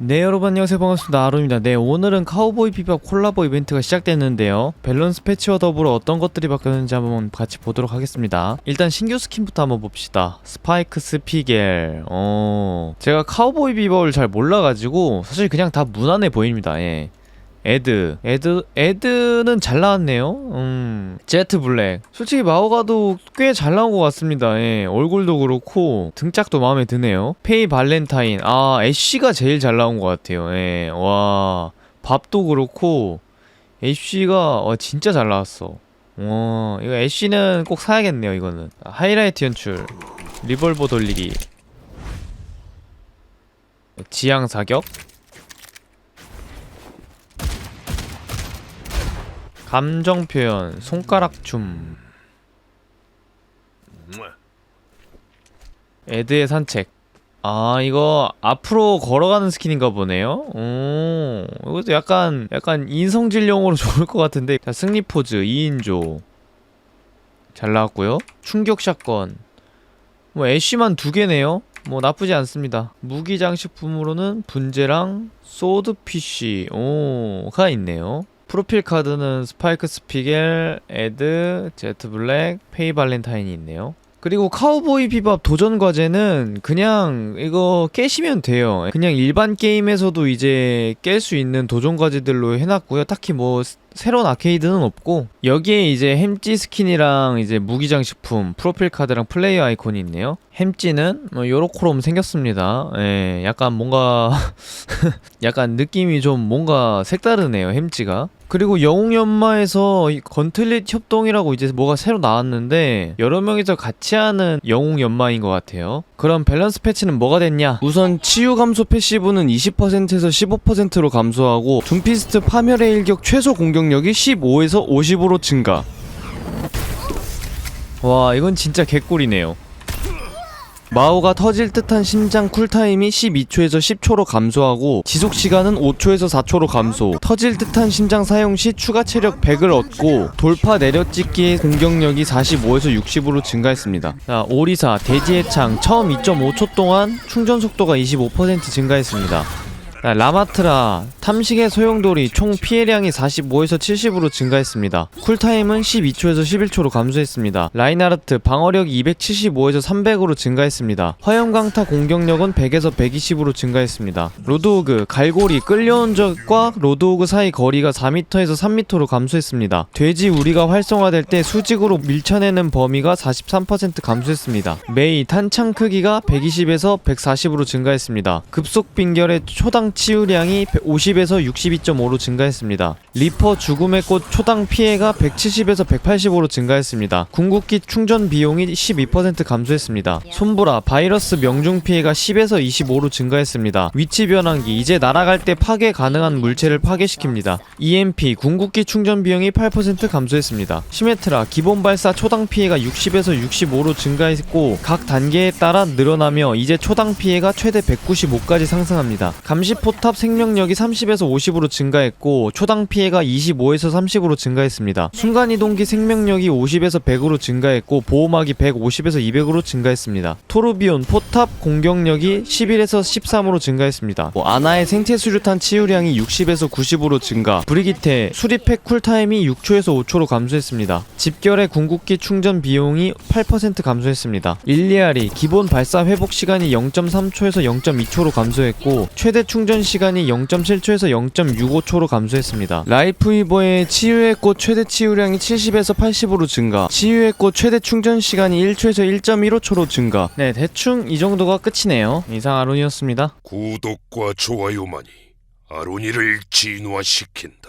네 여러분 안녕하세요. 반갑습니다. 아론입니다. 네 오늘은 카우보이 비밥 콜라보 이벤트가 시작됐는데요. 밸런스 패치와 더불어 어떤 것들이 바뀌었는지 한번 같이 보도록 하겠습니다. 일단 신규 스킨부터 한번 봅시다. 스파이크 스피겔. 어 제가 카우보이 비밥을 잘 몰라가지고 사실 그냥 다 무난해 보입니다. 예 에드. 에드 에드는 잘 나왔네요. 음. 제트 블랙. 솔직히 마오가도 꽤 잘 나온 것 같습니다. 예 얼굴도 그렇고 등짝도 마음에 드네요. 페이 발렌타인. 아 애쉬가 제일 잘 나온 것 같아요. 예와 밥도 그렇고 애쉬가 와 진짜 잘 나왔어. 와 이거 애쉬는 꼭 사야겠네요 이거는. 아, 하이라이트 연출. 리볼버 돌리기. 지향 사격 감정 표현, 손가락 춤, 에드의 산책. 아, 이거 앞으로 걸어가는 스킨인가 보네요. 오, 이것도 약간 약간 인성질용으로 좋을 것 같은데. 자, 승리 포즈 2인조. 잘 나왔고요. 충격 샷건. 뭐 애쉬만 두 개네요. 뭐 나쁘지 않습니다. 무기 장식품으로는 분재랑 소드 PC 오가 있네요. 프로필 카드는 스파이크 스피겔, 에드, 제트 블랙, 페이 발렌타인이 있네요. 그리고 카우보이 비밥 도전 과제는 그냥 이거 깨시면 돼요. 그냥 일반 게임에서도 이제 깰 수 있는 도전 과제들로 해놨고요. 딱히 뭐 스- 새로운 아케이드는 없고 여기에 이제 햄찌 스킨이랑 이제 무기 장 식품, 프로필 카드랑 플레이어 아이콘이 있네요. 햄찌는 뭐 요렇게롬 생겼습니다. 예, 약간 뭔가 약간 느낌이 좀 뭔가 색다르네요. 햄찌가. 그리고 영웅연마에서 이 건틀릿 협동이라고 이제 뭐가 새로 나왔는데 여러 명이서 같이 하는 영웅연마인 것 같아요. 그럼 밸런스 패치는 뭐가 됐냐? 우선 치유 감소 패시브는 20%에서 15%로 감소하고 둠피스트 파멸의 일격 최소 공격 력이 15에서 50으로 증가 와 이건 진짜 개꿀이네요. 마오가 터질 듯한 심장 쿨타임이 12초에서 10초로 감소하고 지속 시간은 5초에서 4초로 감소 터질 듯한 심장 사용 시 추가 체력 100을 얻고 돌파 내려찍기의 공격력이 45에서 60으로 증가했습니다 자 오리사 대지의 창 처음 2.5초 동안 충전 속도가 25% 증가했습니다. 자, 라마트라 탐식의 소용돌이 총 피해량이 45에서 70으로 증가했습니다. 쿨타임은 12초에서 11초로 감소했습니다. 라인하르트 방어력이 275에서 300으로 증가했습니다. 화염강타 공격력은 100에서 120으로 증가했습니다. 로드오그 갈고리 끌려온 적과 로드오그 사이 거리가 4m에서 3m로 감소했습니다. 돼지 우리가 활성화될 때 수직으로 밀쳐내는 범위가 43% 감소했습니다. 메이 탄창 크기가 120에서 140으로 증가했습니다. 급속 빙결의 초당 치유량이 50에서 62.5로 증가했습니다. 리퍼 죽음의 꽃 초당 피해가 170에서 185로 증가했습니다. 궁극기 충전 비용이 12% 감소했습니다. 손보라 바이러스 명중 피해가 10에서 25로 증가했습니다. 위치 변환기 이제 날아갈 때 파괴 가능한 물체를 파괴시킵니다. EMP 궁극기 충전 비용이 8% 감소했습니다. 시메트라 기본 발사 초당 피해가 60에서 65로 증가했고 각 단계에 따라 늘어나며 이제 초당 피해가 최대 195까지 상승합니다. 감시 포탑 생명력이 30에서 50으로 증가했고 초당 피해가 25에서 30으로 증가했습니다. 순간 이동기 생명력이 50에서 100으로 증가했고 보호막이 150에서 200으로 증가했습니다. 토르비온 포탑 공격력이 11에서 13으로 증가했습니다. 뭐 아나의 생체 수류탄 치유량이 60에서 90으로 증가. 브리기테 수리팩 쿨타임이 6초에서 5초로 감소했습니다. 집결의 궁극기 충전 비용이 8% 감소했습니다. 일리아리 기본 발사 회복 시간이 0.3초에서 0.2초로 감소했고 최대 충전 시간이 0.7초에서 0.65초로 감소했습니다. 라이프 위버의 치유의 꽃 최대 치유량이 70에서 80으로 증가. 치유의 꽃 최대 충전 시간이 1초에서 1.15초로 증가. 네, 대충 이 정도가 끝이네요. 이상 아론이었습니다. 구독과 좋아요만이 아로니를 진화시킨다.